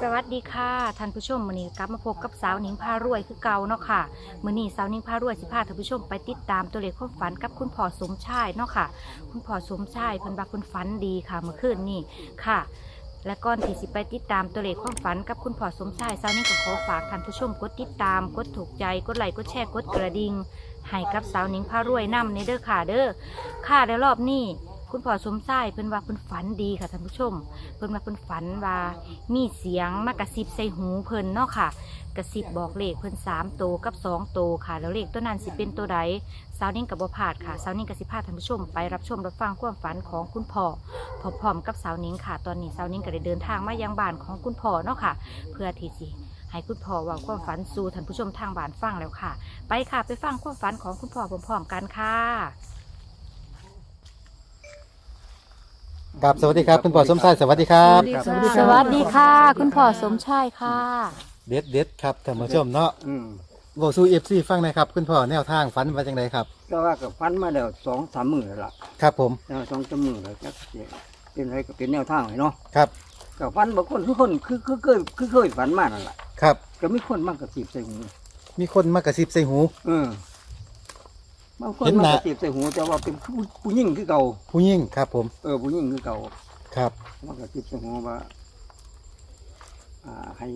สวัสดีค่ะท่านผู้ชมมือนี้กลับมาพบกับสาวหนิงพารวยคือเก่าเนาะค่ะมือนี้สาวหนิงพารวยสิพาท่านผู้ชมไปติดตามตัวเลขความฝันกับคุณพ่อสมชายเนาะค่ะ คุณพ่อสมชายเพิ่นว่าเพิ่นฝันดีค่ะเมื่อคืนนี้ค่ะ และก่อนที่สิไปติดตามตัวเลขความฝันกับคุณพ่อสมชายสาวหนิงก็ขอฝากท่านผู้ชมกดติดตามกดถูกใจกดไลค์กดแชร์กดกระดิ่งให้กับสาวหนิงพารวยนำในเด้อค่ะเด้อค่ะแล้วรอบนี้ คุณพ่อสมชายเพิ่นว่าเพิ่นฝันดีค่ะท่านผู้ชม เพิ่นว่าเพิ่นฝันว่ามีเสียงมากระซิบใส่หูเพิ่นเนาะค่ะ กระซิบบอกเลขเพิ่นสามโตวกับสองโตวค่ะ แล้วเลขตัวนั้นสิเป็นตัวใดสาวนิ่งกับบ่พลาดค่ะสาวนิ่งกับสิพาท่านผู้ชม ไปรับชมรับฟังความฝันของคุณพ่อพร้อมๆกับสาวนิ่งค่ะ ตอนนี้สาวนิ่งก็ได้เดินทางมายังบ้านของคุณพ่อเนาะค่ะ เพื่อที่สิให้คุณพ่อเว่าความฝันสู่ท่านผู้ชมทางบ้านฟังแล้วค่ะ ไปค่ะไปฟังความฝันของคุณพ่อพร้อมๆกันค่ะ ครับสวัสดีครับคุณพ่อสมชายสวัสดีครับ สวัสดีสวัสดีค่ะ คุณพ่อสมชายค่ะ เด็ดเด็ดครับท่านผู้ชมเนาะอืมบอกสู้เอฟซีฟังหนะครับ คุณพ่อแนวทางฝันว่าจังไดครับ ก็ว่ากับฟันมาแล้วสองสามหมื่นแล้วล่ะครับผมแล้วสองสามหมื่นแล้วจักสิเป็นอะไรก็เป็นแนวทางเลยเนาะครับกับฟันบางคนคือคนคือคือเคยคือเคยฝันมานั่นแหละครับ ก็มีคนมากกระสีบใส่หูมีคนมากระซิบใส่หู เออ บางคนเห็นมากหน้ากระสีบใส่หูแต่ว่าเป็นผู้ผู้หญิงคือเก่าผู้หญิงครับผมเออผู้หญิงคือเก่าครับมากกระสีบใส่หูว่า อ่าให้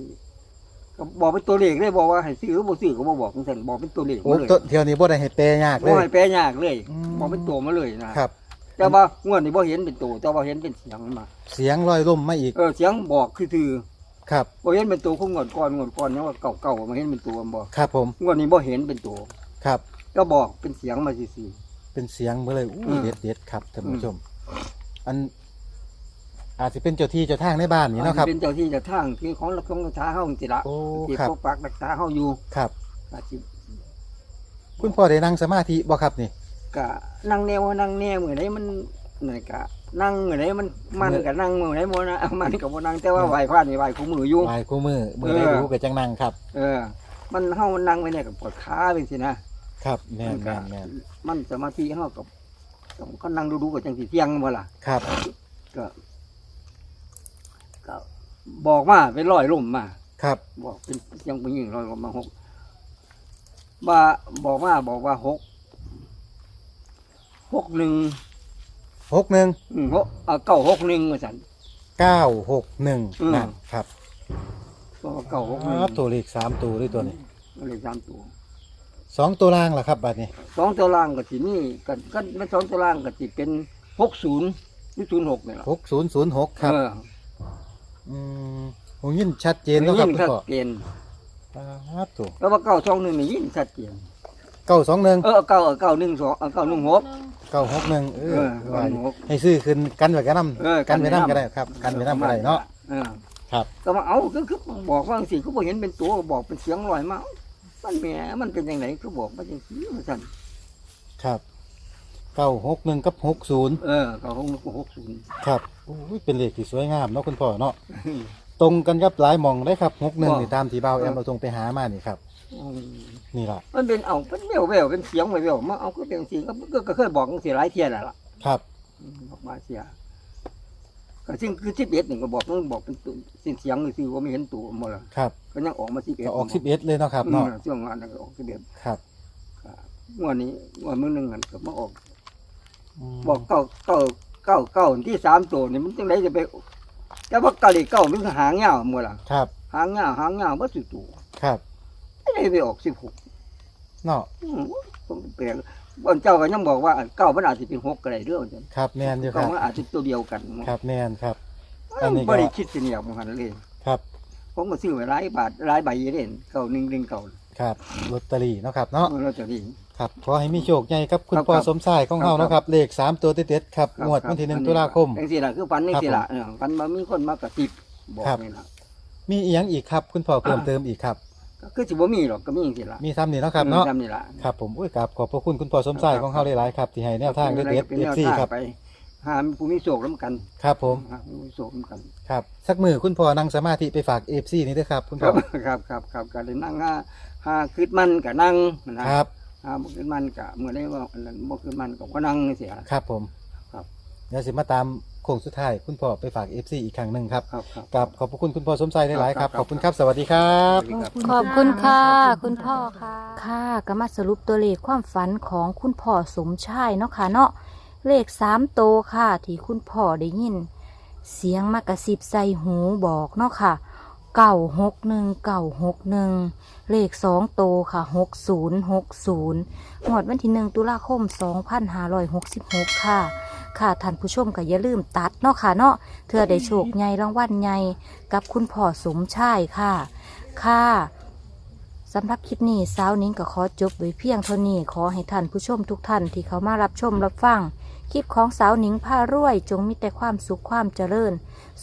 ก็บอกเป็นตัวเลขเลยบอกว่าให้ซื้อหรือบ่ซื้อก็บ่บอกจังซั่นบอกเป็นตัวเลขโอ้มาเลยตัวเที่ยวนี้บ่ได้ให้แปลยากเลบ่ย ให้แปลยากเลยอืม บอกเป็นตัวมาเลยนะครับ แต่ว่างวดนี้บ่เห็นเป็นตัวแต่ว่าเห็นเป็นเสียงมาเสียงลอยล่มมาอีกเออเสียงบอกคือถือครับบ่เห็นเป็นตัวของงวดก่อนงวดก่อนเนี่ยว่าเก่าๆมาเห็นเป็นตัวบ่ครับผมงวดนี้บ่เห็นเป็นตัว ครับ ก็บอกเป็นเสียงมาซื่อเป็นเสียงมาเลยอู้อืม เด็ดเด็ดครับท่านผู้ชม อัน อาจจะเป็นเจ้าที่เจ้าทางในบ้านๆนี่เนาะครับ เป็นเจ้าที่เจ้าทางที่ของรักของรักษาเฮาสิละโอ้ที่ครับ ปกปักรักษาเฮาอยู่ครับ อาชีพคุณพ่อได้นั่งสมาธิบ่ครับนี่ ก็นั่งแนวนั่งแนวมื้อใดมันนั่นก็นั่งมื้อใดมันมันก็นั่งมื้อใดบ่นะ มันก็บ่นั่งแต่ว่าไหว้พระนี่ไหว้คู่มืออยู่ลายคู่มือมือได้เออ รู้กับจังนั่งครับ เออ มันเฮามันนั่งไว้เนี่ยก็ปวดขาเป็นสินะ ครับแม่นก็แม่นแม่นมันสมาธิเฮากับต้องก็นั่งดูๆก็จังสิเที่ยงบ่ล่ะครับก็ก็บอกมาเป็นร้อยลมมา ครับ บอกเป็นเสียงผู้หญิงร้อยลมมาหกว่าบอกว่าบอกว่าหกหกหนึ่งหกหนึ่งอืมหกเอ่อเก้าหกหนึ่งว่าสัน เก้าหกหนึ่งอืม นั่นครับบอกว่าเก้าหกหนึ่งอ๋อตัวเลขสามตัวด้วยตัวนี้เลยสามตัว สองตัวล่างล่ะครับบัดนี้สองตัวล่างก็สินี่ก็ก็ไม่สองตัวล่างก็สิเป็นหกศูนย์หรือศูนย์หกนี่แหละหกศูนย์ศูนย์หกครับเอออืมผมยินชัดเจนแล้วครับยิ่งคุณชัดพ่อเจนครับตัวแล้วว่าเก้าสองหนึ่งนี่ยิ่งชัดเจนเก้าสองหนึ่งเออเก้าเออเก้าหนึ่งสองเออเก้าหนึ่งหกเก้าหกหนึ่งเอเอออว่าเก้าหนึ่งหกให้ซื้อขึ้นกันไว้กันน้เออำกันไว้กันไว้น้ำก็ได้นำครับ กันไว้น้ำก็ได้เนาะเออครับก็มาเอาก็คือบอกว่าสิเขาบอกเห็นเป็นตัวบอกเป็นเสียงลอยมา มันแหมมันเป็นยังไงเขาบอกมาจังซี่ว่าซั่นครับเก้าหกหนึ่งกับหกศูนย์เออเขาคงหกศูนย์ครับโอ้ยเป็นเลขที่สวยงามเนาะคุณพ่อเนาะตรงกันกับหลายหมองได้ครับหกหนึ่งนี่ตามที่เบาแอมเอาตรงไปหามานี่ครับนี่ล่ะมันเป็นเอาเป็นแววแววเป็นเสียงแววแววมาเอาก็เป็นเสียงก็ก็ก็เคยบอกจังซี่หลายเที่ยแล้วล่ะครับอืมบอกมาเสียก็ ซึ่งคือสิบเอ็ดหนึ่งก็บอกมันบอกเป็นตัวเสียงเสียงคือว่าไม่เห็นตัวหมดละครับก็ยังออกมาสิบเอ็ดก็ออกสิบเอ็ดเลยเนาะครับเนาะช่วงงานนั้นก็ออกสิบเอ็ดครับงวดนี้งวดมื้อหนึงกันก็มาออกมบอกเก้าเก้าเก้าเก้าที่สามตัวนี่มันจังไดจะไปแต่ว่าเกาหลีเก้ามันคือหางยาวหมดละครับ หางยาวหางยาวบ่สุดตัวครับไม่ได้ไปออกสิบหกเนาะผมแปลก บนเจ้าก็ยังบอกว่าเก้ามันอาจจะเป็นหกก็ได้เรื่องจังครับแมนอยู่คเก้ารับ มันอาจจะตัวเดียวกันครับแมนครับ อันนี้ก็บ่ได้คิดเสียเนี่ยมันหันเลยครับผมก็ซื้อไว้หลายบาทหลายใบเด่นเก้าหนึ่งหนึ่งเก้าครับลอตเตอรี่เนาะครับเนาะเราจะดี ครับขอให้มีโชคใหญ่ครับคุณครับพ่อครับสมชายของเฮาครับ เนาะครับเลขสามตัวเด็ดๆครับงวดวันที่หนึ่งตุลาคม จังสี่ละคือฟันนี่ครับสิละเออฟันมามีคนมากระติบบอกครับ นี่ละมีอีกอย่างอีกครับ คุณพ่อเพิ่มเติมอีกครับ ก็คือสิบ่มีหรอกก็มีจังสิละมีซ้ำนี่เนาะครับเนาะจำนี่ละครับผมอุ้ยกราบขอบพระคุณคุณพ่อสมชายของเฮาหลายๆครับที่ให้แนวทางเด็ดป็นๆแนวซีทางครับไปหาผู้มีโศกน้ำกันครับผมหาผู้มีโศกน้ำกันครับสักมือคุณพ่อนั่งสมาธิไปฝากเอฟซีนี่ด้วยครับ คุณคพ่รัอบครับครับครับก็เลยนั่งหาหาคืดมันก็นั่งนะครับหาบ่คืดมันก็เมื่อได้ว่าอันนั้นบ่คืดมันก็บ่นั่งเสีย ครับผมครับ เดี๋ยวสิมาตาม ค้งสุดท้ายคุณพ่อไปฝาก FC อีกครั้งหนึ่งครับครับครับ กับขอบพระคุณคุณพ่อสมใจได้หลายๆครับครับ ขอบคุณครับสวัสดีครับ สวัสดีครับ ขอบคุณค่ะ คุณพ่อค่ะ ค่ะก็มาสรุปตัวเลขความฝันของคุณพ่อสมชายเนาะค่ะเนาะเลขสามโตวค่ะ ที่คุณพ่อได้ยิน เสียงมากระซิบใส่หูบอกเนาะค่ะเก่าหกหนึ่งเก่าหกหนึ่งเลขสองโตวค่ะหกศูนย์หกศูนย์หมดวันที่หนึ่งตุลาคมสองพันห้าร้อยหกสิบหกค่ะ ค่ะท่านผู้ชมก็อย่าลืมตัดเนาะค่ะเนาะเธอได้โชคใหญ่รางวัลใหญ่กับคุณพ่อสมชายค่ะ ค่ะสำหรับคลิปนี้สาวนิ้งก็ขอจบไว้เพียงเท่านี้ขอให้ท่านผู้ชมทุกท่านที่เขามารับชมรับฟังคลิปของสาวหนิงพารวย จงมีแต่ความสุขความเจริญ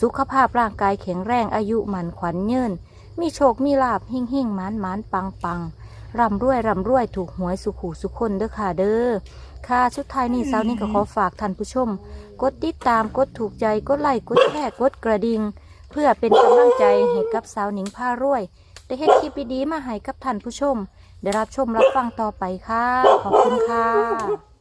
สุขภาพร่างกายแข็งแรงอายุหมันขวัญยืนมีโชคมีลาบหิ่งหิ่งมานมานปังปัง ร่ำรวยร่ำรวยถูกหวยสุขูสุขคนเด้อค่ะเด้อค่ะสุดท้ายนี่สาวนี่ก็ขอฝากท่านผู้ชม กดติดตามกดถูกใจกดไลค์กดแชร์กดกระดิ่งเพื่อเป็นกำลังใจให้กับสาวหนิงผ้ารวย ได้เฮ็ดคลิปดีๆมาให้กับท่านผู้ชม ได้รับชมรับฟังต่อไปค่ะ ขอบคุณค่ะ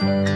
Bye.